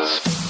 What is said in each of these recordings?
Brothers.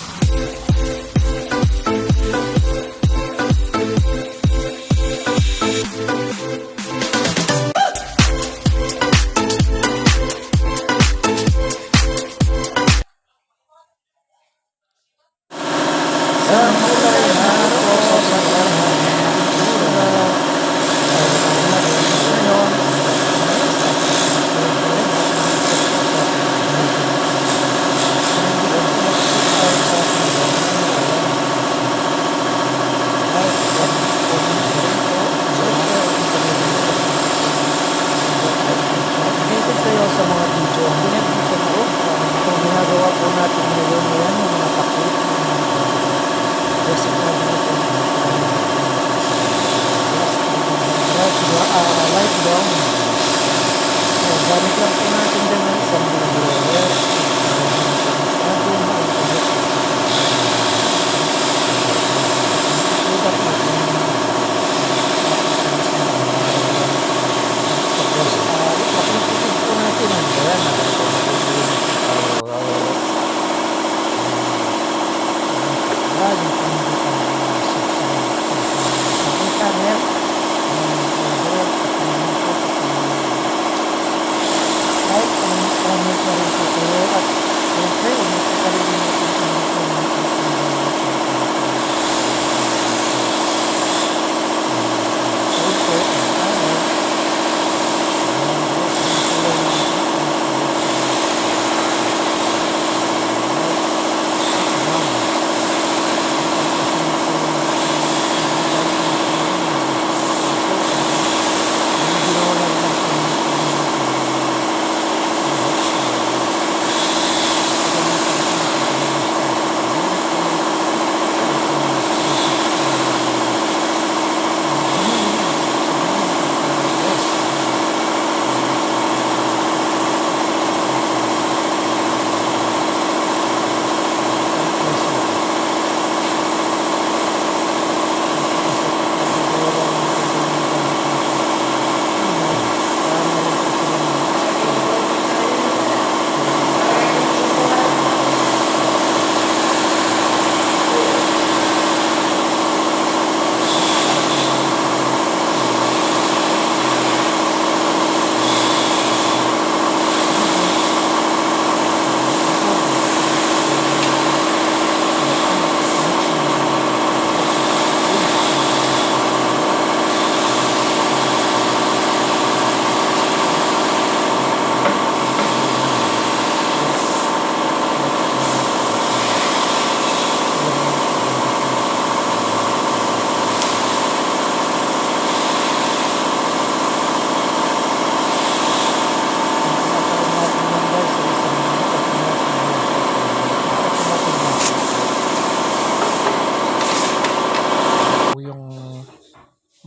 Updated kayo sa mga video. Pinag-video ko. Itong ginagawa po natin ngayon, yan yung mga takip. Basic na dito. Light brown. Uh, light brown. So, gamit lang po natin dyan ng isang blower.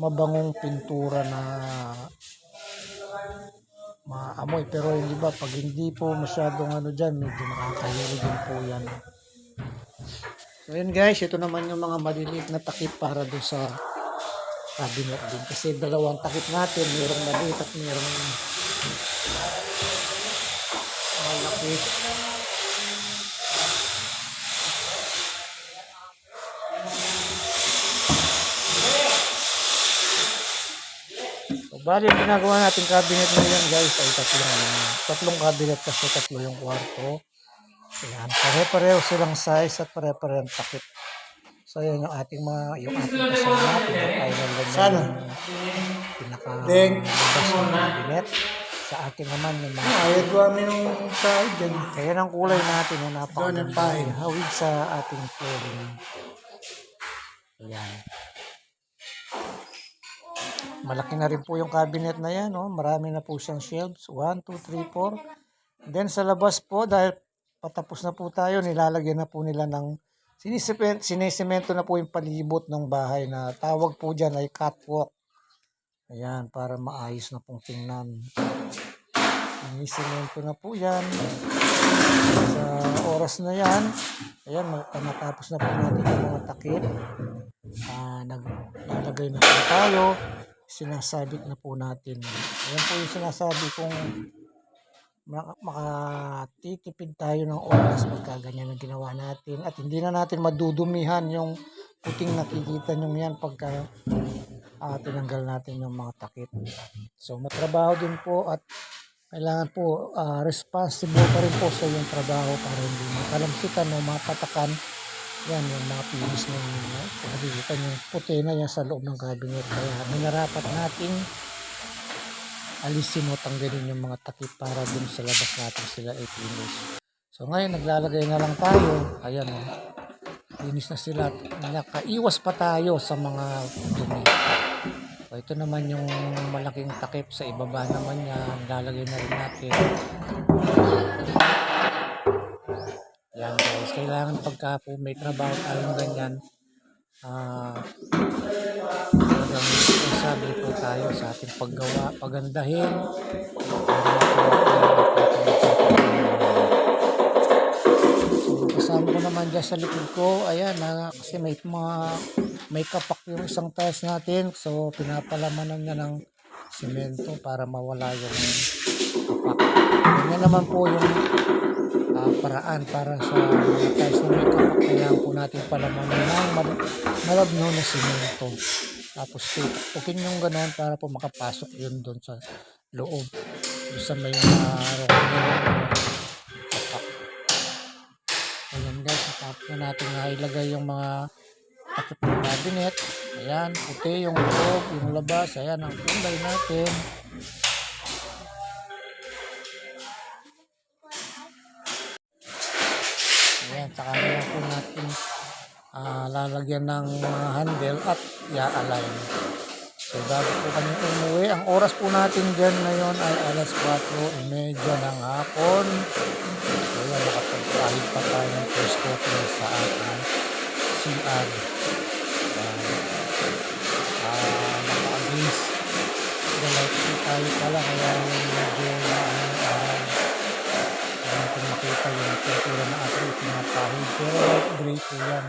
Mabangong pintura na maamoy. Pero hindi ba pag hindi po masyadong ano dyan medyo nakakahiri din po yan. So yun guys ito naman yung mga maliliit na takip para doon sa cabinet din. Kasi dalawang takip natin mayroong maliit at mayroong malaki bali, yung ginagawa natin cabinet ngayon guys ay tatlong, ano, tatlong cabinet kasi tatlo yung kwarto. Ayan, pare-pareho silang size at pare-pareho takip. So, yun yung ating mga, yung ating kasama, pinapailan lang Sana? yung pinaka Deng. labas ng cabinet. Sa akin naman yung mga Ayat ko kami nung sahod dyan. kaya ng kulay natin na napakaganda. Ang. Hawig sa ating flooring. Ayan. Malaki na rin po yung cabinet na yan. Oh. Marami na po siyang shelves. 1, 2, 3, 4. Then sa labas po, dahil patapos na po tayo, nilalagyan na po nila ng sinisemento na po yung palibot ng bahay na tawag po dyan ay catwalk. Ayan, para maayos na pong tingnan. Sinisemento na po yan. Sa oras na yan, ayan, ma- natapos na po natin yung mga takip. Ah, naglalagay na po tayo. Sinasabit na po natin. Ayan po yung sinasabi kong maka- makatitipid tayo ng oras pagka ganyan ang ginawa natin at hindi na natin madudumihan yung puting nakikita nyo yan pagka ah, tinanggal natin yung mga takip. So matrabaho din po at kailangan po ah, responsible pa rin po sa yung trabaho para hindi makalamsikan o mapatakan yan yung mga pilis na nakikita nyo puti na yan sa loob ng cabinet kaya minarapat nating alisin o tanggalin yung mga takip para dun sa labas natin sila i-finish. So ngayon naglalagay na lang tayo. Ayan o. Finish na sila. Nakaiwas pa tayo sa mga dumi. So ito naman yung malaking takip sa ibaba naman yan. Lalagay na rin natin. Guys. Kailangan pagka po may trabaho tayong ganyan. Ah, talagang responsable po tayo sa ating paggawa, pagandahin. So, kasama ko naman dyan sa likod ko, ayan, na, kasi may mga, may kapak yung isang tiles natin. So, pinapalamanan niya ng simento para mawala yung kapak. Ganyan naman po yung paraan para sa may kapak. Kailangan po natin palamanan ng mal- malabno na simento. Tapos tukin yung ganoon para po makapasok yun doon sa loob. Doon sa may uh. Ayan guys, tapos na natin na ilagay yung mga takip ng cabinet. Ayan, puti yung loob, yung labas. Ayan ang kulay natin. Ayan, saka na po natin ah, lalagyan ng mga handle at i-align. So, bago po kami umuwi, ang oras po natin dyan ngayon ay alas 4.30 ng hapon. So, yan, nakapagpahid pa tayo ng first coating sa ating CR. Yan. Ah, naka-against tayo pala, kaya medyo na ano, araw. Hindi natin makita yung temperature na ating pinapahid. Pero light gray po yan.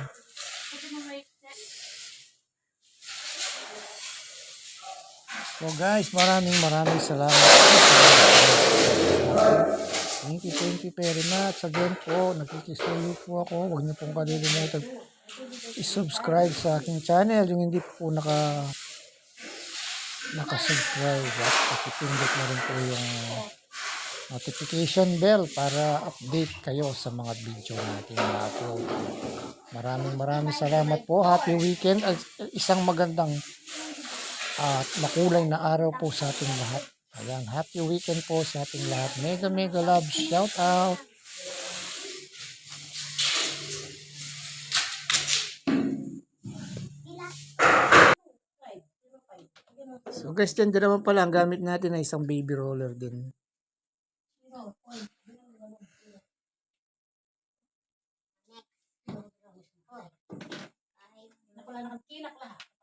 So guys, maraming maraming salamat Thank you, thank you very much. Again po, nakikisuyo po ako. Huwag niyo pong kalilimutan i-subscribe sa aking channel. Yung hindi po naka naka-subscribe at pakipindot na rin po yung notification bell para update kayo sa mga video natin na upload. Maraming maraming salamat po. Happy weekend. at Isang magandang at makulay na araw po sa ating lahat. Ayan, happy weekend po sa ating lahat. Mega mega love, shout out. So guys, dyan din naman pala, ang gamit natin ay isang baby roller din. Wala na kang kilak lahat.